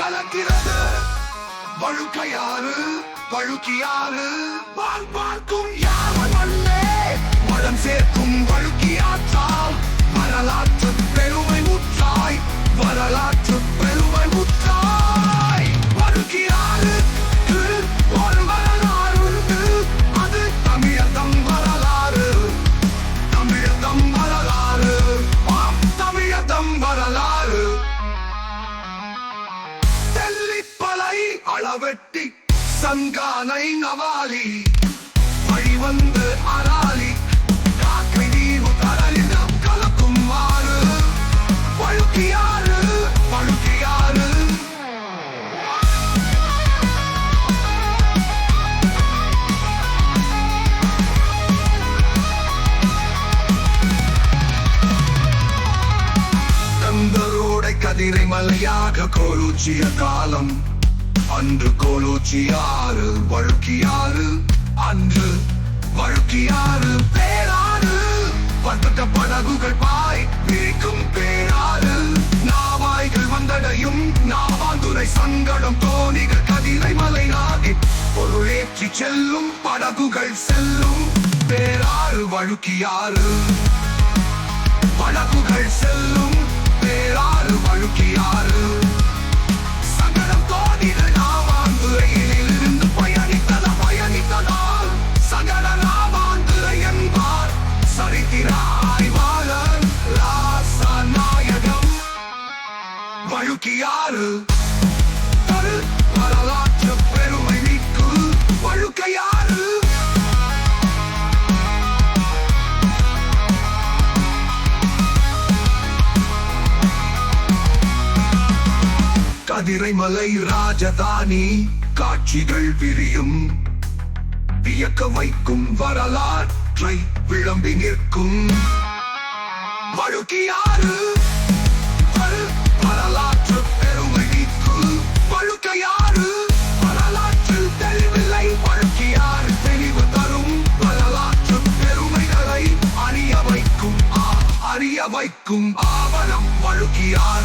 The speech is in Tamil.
கலக்கிறது வழுக்கையாறு வழுக்கியாறு பால் பார்க்கும் அளவெட்டி சங்கானை நவாலி. வழிவந்து அராலி. காக்கை தீவு கடலிடம் கலக்கும் ஆறு. பழுக்கியாறு பழுக்கியாறு கதிரை மலையாக கோலூச்சிய காலம். அன்று கோலோச்சியாறு வழுக்கியாறு அன்று வழுக்கியாறு பேராறு. பட்டத்த படகுகள் பாய் பிரிக்கும் பேராறு. நாவாய்கள் வந்தடையும் நாவாந்துரை சங்கடம் தோணிகள் கதிரை மலை நாடி பொருளேற்றி செல்லும் படகுகள் செல்லும் பேராறு வழுக்கியாறு படகுகள் செல்லும் வழுக்கியாறு தரு வரலாற்று பெருமை மிக்கு கதிரைமலை ராஜதானி காட்சிகள் விரியும். வியக்க வைக்கும் வரலாற்றை விளம்பி நிற்கும். வழுக்கியாறு வைக்கும் ஆ- அறிய ஆவணம் வழுக்கியாறு